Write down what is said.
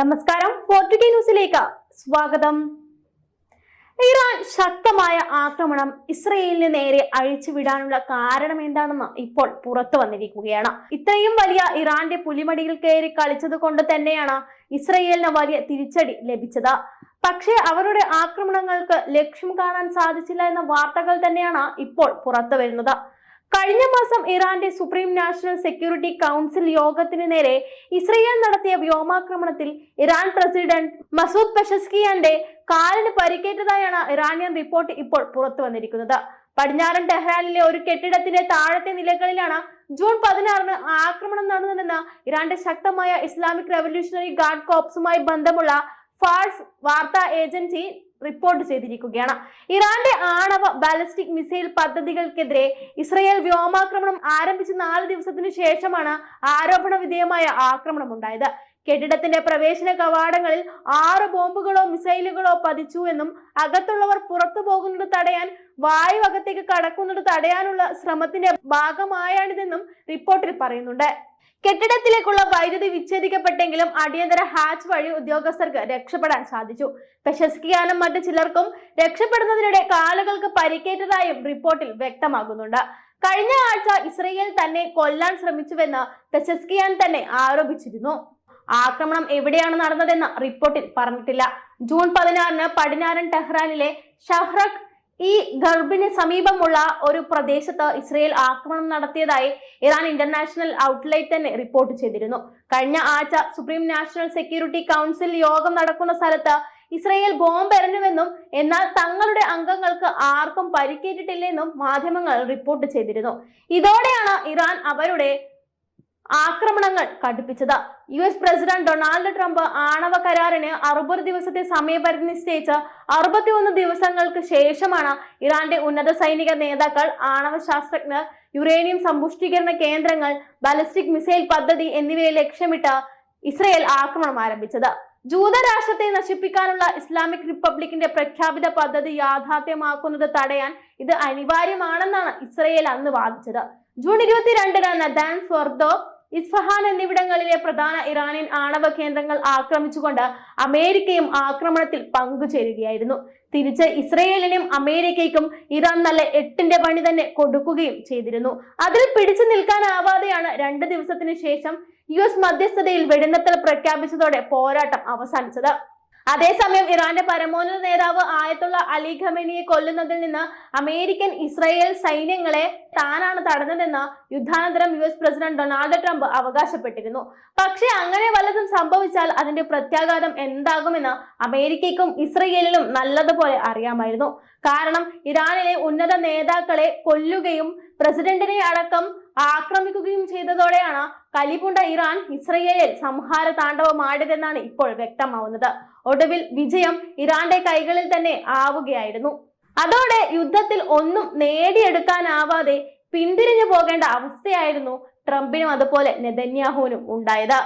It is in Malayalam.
നമസ്കാരം. ന്യൂസിലേക്ക് സ്വാഗതം. ഇറാൻ ശക്തമായ ആക്രമണം ഇസ്രയേലിന് നേരെ അഴിച്ചുവിടാനുള്ള കാരണം എന്താണെന്ന് ഇപ്പോൾ പുറത്തു വന്നിരിക്കുകയാണ്. ഇത്രയും വലിയ ഇറാന്റെ പുലിമടിയിൽ കയറി കളിച്ചത് കൊണ്ട് തന്നെയാണ് ഇസ്രയേലിന് വലിയ തിരിച്ചടി ലഭിച്ചത്. പക്ഷേ അവരുടെ ആക്രമണങ്ങൾക്ക് ലക്ഷ്യം കാണാൻ സാധിച്ചില്ല എന്ന വാർത്തകൾ തന്നെയാണ് ഇപ്പോൾ പുറത്തു വരുന്നത്. കഴിഞ്ഞ മാസം ഇറാന്റെ സുപ്രീം നാഷണൽ സെക്യൂരിറ്റി കൗൺസിൽ യോഗത്തിന് നേരെ ഇസ്രയേൽ നടത്തിയ വ്യോമാക്രമണത്തിൽ ഇറാൻ പ്രസിഡന്റ് മസൂദ് പെഷസ്കിയാന്റെ കാലിന് പരിക്കേറ്റതായാണ് ഇറാനിയൻ റിപ്പോർട്ട് ഇപ്പോൾ പുറത്തു വന്നിരിക്കുന്നത്. പടിഞ്ഞാറൻ ടെഹ്റാനിലെ ഒരു കെട്ടിടത്തിന്റെ താഴത്തെ നിലകളിലാണ് ജൂൺ പതിനാറിന് ആക്രമണം നടന്നതെന്ന് ഇറാന്റെ ശക്തമായ ഇസ്ലാമിക് റവല്യൂഷണറി ഗാർഡ് കോപ്സുമായി ബന്ധമുള്ള ഫാൾസ് വാർത്താ ഏജൻസി റിപ്പോർട്ട് ചെയ്തിരിക്കുകയാണ്. ഇറാന്റെ ആണവ ബാലിസ്റ്റിക് മിസൈൽ പദ്ധതികൾക്കെതിരെ ഇസ്രയേൽ വ്യോമാക്രമണം ആരംഭിച്ച നാല് ദിവസത്തിനു ശേഷമാണ് ആരോപണ വിധേയമായ ആക്രമണം ഉണ്ടായത്. കെട്ടിടത്തിന്റെ പ്രവേശന കവാടങ്ങളിൽ ആറ് ബോംബുകളോ മിസൈലുകളോ പതിച്ചു എന്നും അകത്തുള്ളവർ പുറത്തു പോകുന്നത് തടയാൻ വായു അകത്തേക്ക് കടക്കുന്നത് തടയാനുള്ള ശ്രമത്തിന്റെ ഭാഗമായാണിതെന്നും റിപ്പോർട്ടിൽ പറയുന്നുണ്ട്. കെട്ടിടത്തിലേക്കുള്ള വൈദ്യുതി വിച്ഛേദിക്കപ്പെട്ടെങ്കിലും അടിയന്തര ഹാച്ച് വഴി ഉദ്യോഗസ്ഥർക്ക് രക്ഷപ്പെടാൻ സാധിച്ചു. പെഷസ്കിയാനും മറ്റു ചിലർക്കും രക്ഷപ്പെടുന്നതിനിടെ കാലുകൾക്ക് പരിക്കേറ്റതായും റിപ്പോർട്ടിൽ വ്യക്തമാകുന്നുണ്ട്. കഴിഞ്ഞ ആഴ്ച ഇസ്രയേൽ തന്നെ കൊല്ലാൻ ശ്രമിച്ചുവെന്ന് പെഷസ്കിയാൻ തന്നെ ആരോപിച്ചിരുന്നു. ആക്രമണം എവിടെയാണ് നടന്നതെന്ന് റിപ്പോർട്ടിൽ പറഞ്ഞിട്ടില്ല. ജൂൺ പതിനാറിന് പടിഞ്ഞാറൻ ടെഹ്റാനിലെ ഷഹ്റഖ് ഈ ഗർഭിന് സമീപമുള്ള ഒരു പ്രദേശത്ത് ഇസ്രയേൽ ആക്രമണം നടത്തിയതായി ഇറാൻ ഇന്റർനാഷണൽ ഔട്ട്ലെറ്റ് തന്നെ റിപ്പോർട്ട് ചെയ്തിരുന്നു. കഴിഞ്ഞ ആഴ്ച സുപ്രീം നാഷണൽ സെക്യൂരിറ്റി കൗൺസിൽ യോഗം നടക്കുന്ന സ്ഥലത്ത് ഇസ്രയേൽ ബോംബ് എറിഞ്ഞുവെന്നും എന്നാൽ തങ്ങളുടെ അംഗങ്ങൾക്ക് ആർക്കും പരിക്കേറ്റിട്ടില്ലെന്നും മാധ്യമങ്ങൾ റിപ്പോർട്ട് ചെയ്തിരുന്നു. ഇതോടെയാണ് ഇറാൻ അവരുടെ ആക്രമണങ്ങൾ കടുപ്പിച്ചത്. U S president Donald Trump ആണവ കരാറിന് അറുപത് ദിവസത്തെ സമയപരിധി നിശ്ചയിച്ച് അറുപത്തിയൊന്ന് ദിവസങ്ങൾക്ക് ശേഷമാണ് ഇറാന്റെ ഉന്നത സൈനിക നേതാക്കൾ ആണവ ശാസ്ത്രജ്ഞർ യുറേനിയം സമ്പുഷ്ടീകരണ കേന്ദ്രങ്ങൾ ബാലിസ്റ്റിക് മിസൈൽ പദ്ധതി എന്നിവയെ ലക്ഷ്യമിട്ട് ഇസ്രയേൽ ആക്രമണം ആരംഭിച്ചത്. ജൂതരാഷ്ട്രത്തെ നശിപ്പിക്കാനുള്ള ഇസ്ലാമിക് റിപ്പബ്ലിക്കിന്റെ പ്രഖ്യാപിത പദ്ധതി യാഥാർത്ഥ്യമാക്കുന്നത് തടയാൻ ഇത് അനിവാര്യമാണെന്നാണ് ഇസ്രയേൽ അന്ന് വാദിച്ചത്. ജൂൺ ഇരുപത്തിരണ്ടിന് നദാൻ സ്വർദോ ഇസ്ഫഹാൻ എന്നിവിടങ്ങളിലെ പ്രധാന ഇറാനിയൻ ആണവ കേന്ദ്രങ്ങൾ ആക്രമിച്ചുകൊണ്ട് അമേരിക്കയും ആക്രമണത്തിൽ പങ്കുചേരുകയായിരുന്നു. തിരിച്ച് ഇസ്രയേലിനും അമേരിക്കയ്ക്കും ഇറാൻ നല്ല എട്ടിന്റെ പണി തന്നെ കൊടുക്കുകയും ചെയ്തിരുന്നു. അതിൽ പിടിച്ചു നിൽക്കാനാവാതെയാണ് രണ്ട് ദിവസത്തിന് ശേഷം യു എസ് മധ്യസ്ഥതയിൽ വെടിനിർത്തൽ പ്രഖ്യാപിച്ചതോടെ പോരാട്ടം അവസാനിച്ചത്. അതേസമയം ഇറാന്റെ പരമോന്നത നേതാവ് ആയത്തുള്ള അലി ഖമനിയെ കൊല്ലുന്നതിൽ നിന്ന് അമേരിക്കൻ ഇസ്രായേൽ സൈന്യങ്ങളെ താനാണ് തടഞ്ഞതെന്ന് യുദ്ധാനന്തരം U S president Donald Trump അവകാശപ്പെട്ടിരുന്നു. പക്ഷേ അങ്ങനെ വല്ലതും സംഭവിച്ചാൽ അതിന്റെ പ്രത്യാഘാതം എന്താകുമെന്ന് അമേരിക്കയ്ക്കും ഇസ്രയേലിനും നല്ലതുപോലെ അറിയാമായിരുന്നു. കാരണം ഇറാനിലെ ഉന്നത നേതാക്കളെ കൊല്ലുകയും പ്രസിഡന്റിനെ അടക്കം ആക്രമിക്കുകയും ചെയ്തതോടെയാണ് കലിപുണ്ട ഇറാൻ ഇസ്രയേലിൽ സംഹാര താണ്ഡവമാടിയതെന്നാണ് ഇപ്പോൾ വ്യക്തമാവുന്നത്. ഒടുവിൽ വിജയം ഇറാന്റെ കൈകളിൽ തന്നെ ആവുകയായിരുന്നു. അതോടെ യുദ്ധത്തിൽ ഒന്നും നേടിയെടുക്കാനാവാതെ പിന്തിരിഞ്ഞു പോകേണ്ട അവസ്ഥയായിരുന്നു ട്രംപിനും അതുപോലെ നെതന്യാഹുവിനും ഉണ്ടായത്.